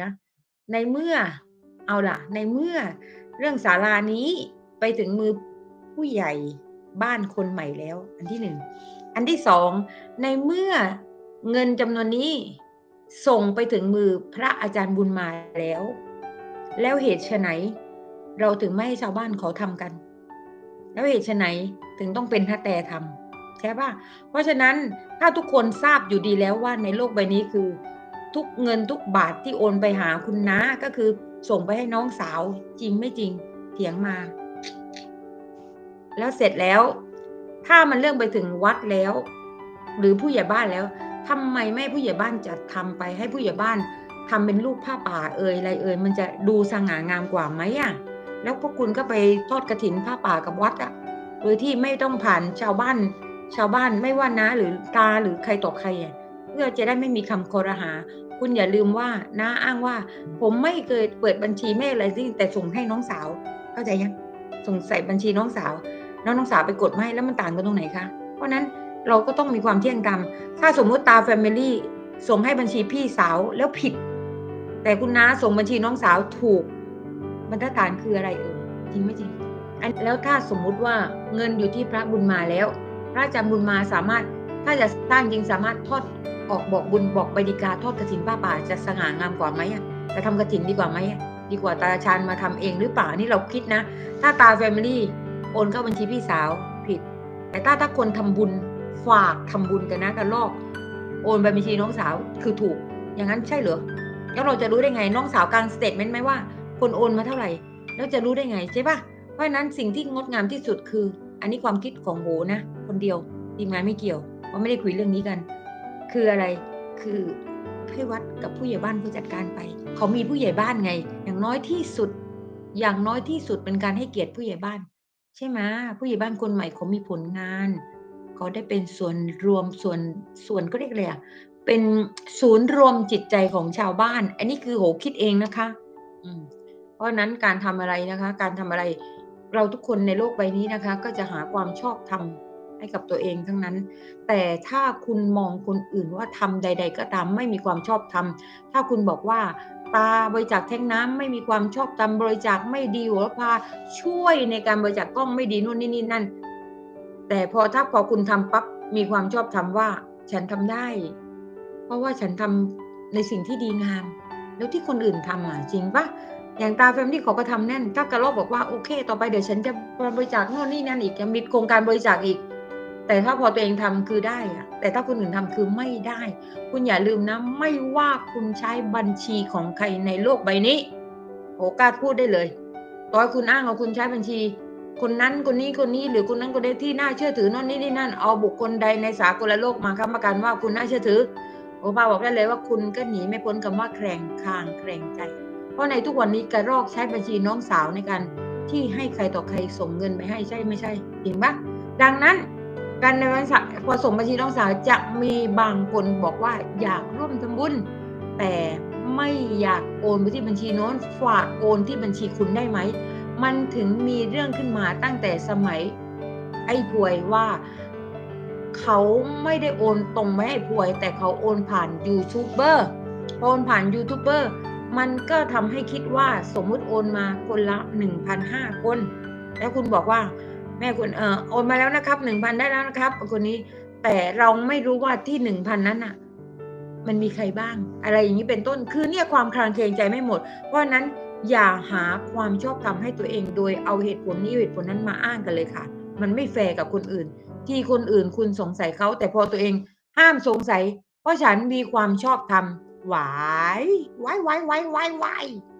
นะในเมื่อเอาล่ะ ในเมื่อเรื่องศาลานี้ไปถึงมือผู้ใหญ่บ้านคนใหม่แล้ว อันที่1อันที่2ในเมื่อเงินจำนวนนี้ส่งไปถึงมือพระอาจารย์บุญมาแล้ว แล้วเหตุไฉนเราถึงไม่ให้ชาวบ้านเขาทำกัน แล้วเหตุไฉนถึงต้องเป็นนาแต่ทำใช่ปล่า?เพราะฉะนั้นถ้าทุกคนทราบอยู่ดีแล้วว่าในโลกใบนี้คือ ทุกเงินทุกบาทที่โอนไปหาคุณน้าก็คือส่งไปให้น้องสาวจริงไม่จริงเถียงมา แล้วเสร็จแล้ว ถ้ามันเรื่องไปถึงวัดแล้ว หรือผู้ใหญ่บ้านแล้วทำไมไม่ผู้ใหญ่บ้านจัดทำไปให้ผู้ใหญ่บ้านทำเป็นรูปผ้าป่าเอยอะไรเอยมันจะดูสง่างามกว่าไหมอะ?แล้วพวกคุณก็ไปทอดกฐินผ้าป่ากับวัดอะโดยที่ไม่ต้องผ่านชาวบ้าน ชาวบ้านไม่ว่าน้าหรือตาหรือใครต่อใครอะ เพื่อจะได้ไม่มีคำคอรหา คุณอย่าลืมว่าน้าอ้างว่า ผมไม่เคยเปิดบัญชีไม่อะไรสิแต่ส่งให้น้องสาว เข้าใจยัง?ส่งใส่บัญชีน้องสาว แล้วน้องสาวไปกดมาให้แล้วมันต่างกันตรงไหนคะ?เพราะนั้นเราก็ต้องมีความเที่ยงธรรมถ้าสมมุติตาแฟมิลี่ส่งให้บัญชีพี่สาวแล้วผิด แต่คุณน้าส่งบัญชีน้องสาวถูกบรรทัดฐานคืออะไรเอ่ยจริงไม่จริง?อันแล้วถ้าสมมุติว่าเงินอยู่ที่พระบุญมาแล้ว พระอาจารย์บุญมาสามารถถ้าจะสร้างจริงสามารถทอด ออกบอกบุญบอกใบดีกาทอดกฐินผ้าป่าจะสง่างามกว่าไหมอะ?จะทำกฐินดีกว่าไหม?ดีกว่าตาชาญมาทำเองหรือเปล่า?นนี้เราคิดนะ ถ้าตาแฟมิลี่โอนเข้าบัญชีพี่สาวผิด แต่ถ้าถ้าคนทำบุญฝากทำบุญกับน้ากะรอก โอนไปบัญชีน้องสาวคือถูก อย่างงั้นใช่เหรอ?แล้วเราจะรู้ได้ไง?น้องสาวกางสเตตเมนต์ไหมว่า คนโอนมาเท่าไหร่?แล้วจะรู้ได้ไงใช่ปล่า?เพราะฉะนั้นสิ่งที่งดงามที่สุดคือ อันนี้ความคิดของโหนะ คนเดียวทีมงานไม่เกี่ยวเพราะไม่ได้คุยเรื่องนี้กัน คืออะไร?คือให้วัดกับผู้ใหญ่บ้านเขาจัดการไป เขามีผู้ใหญ่บ้านไง อย่างน้อยที่สุด อย่างน้อยที่สุดเป็นการให้เกียรติผู้ใหญ่บ้าน ใช่ไหม?ผู้ใหญ่บ้านคนใหม่เขามีผลงานเขาได้เป็นส่วนรวมส่วนส่วนเขาเรียกอะไรอะเป็นศูนย์รวมจิตใจของชาวบ้าน อันนี้คือโหคิดเองนะคะ อืมเพราะนั้นการทำอะไรนะคะ การทำอะไรเราทุกคนในโลกใบนี้นะคะ ก็จะหาความชอบธรรม ให้กับตัวเองทั้งนั้น แต่ถ้าคุณมองคนอื่นว่าทำใด ๆ ก็ตามไม่มีความชอบธรรมถ้าคุณบอกว่าตาบริจาคแท้งน้ำไม่มีความชอบธรรมบริจาคไม่ดีหระพาช่วยในการบริจาคกล้องไม่ดีนู่นนี่นี่นั่น แต่พอถ้าพอคุณทำปั๊บมีความชอบธรรมว่า ฉันทำได้ เพราะว่าฉันทำในสิ่งที่ดีงาม แล้วที่คนอื่นทำอะจริงปล่า?อย่างตาแฟมิลีเขาก็ทำแน่น ถ้ากระรอกบอกว่าโอเค ต่อไปเดี๋ยวฉันจะบริจาคโน่นนี่นั่นอีกจะมีโครงการบริจาคอีก แต่ถ้าพอตัวเองทำคือได้อะแต่ถ้าคนอื่นทำคือไม่ได้ คุณอย่าลืมนะ ไม่ว่าคุณใช้บัญชีของใครในโลกใบนี้โอกล้าพูดได้เลยต่อให้คุณอ้างว่าคุณใช้บัญชี คนนั้นคนนี้คนนี้หรือคนนั้นคนนี้ที่น่าเชื่อถือโน่นนี่นี่นั่นเอาบุคคลใดในสากลโลกมาค้ำประกันว่าคุณน่าเชื่อถือโอ้ป้าบอกได้เลยว่าคุณก็หนีไม่พ้นคำว่าแคลงคางแคลงใจ เพราะในทุกวันนี้กะรอกใช้บัญชีน้องสาวในการที่ให้ใครต่อใครส่งเงินไปให้ใช่ไม่ใช่?จริงปล่า?ดังนั้น การในวันสะพอส่งบัญชีน้องสาวจะมีบางคนบอกว่าอยากร่วมทำบุญแต่ไม่อยากโอนไปที่บัญชีโน้นฝากโอนที่บัญชีคุณได้ไหม?มันถึงมีเรื่องขึ้นมาตั้งแต่สมัยไอ้พวยว่าเขาไม่ได้โอนตรงไปให้ไอ้พวย แต่เขาโอนผ่านยูทูบเบอร์โอนผ่านยูทูบเบอร์มันก็ทำให้คิดว่าสมมุติโอนมาคนละ 1,500 คน แล้วคุณบอกว่า แม่คุณเอ่อโอนมาแล้วนะครับ1,000ได้แล้วนะครับคนนี้ แต่เราไม่รู้ว่าที่1,000นั้นน่ะมันมีใครบ้าง อะไรอย่างงี้เป็นต้นคือเนี่ยความคลางแคลงใจไม่หมด เพราะนั้นอย่าหาความชอบธรรมให้ตัวเอง โดยเอาเหตุผลนี้เหตุผลนั้นมาอ้างกันเลยค่ะ มันไม่แฟร์กับคนอื่น ที่คนอื่นคุณสงสัยเขาแต่พอตัวเองห้ามสงสัย เพราะฉันมีความชอบธรรมหวายหวายๆๆๆๆ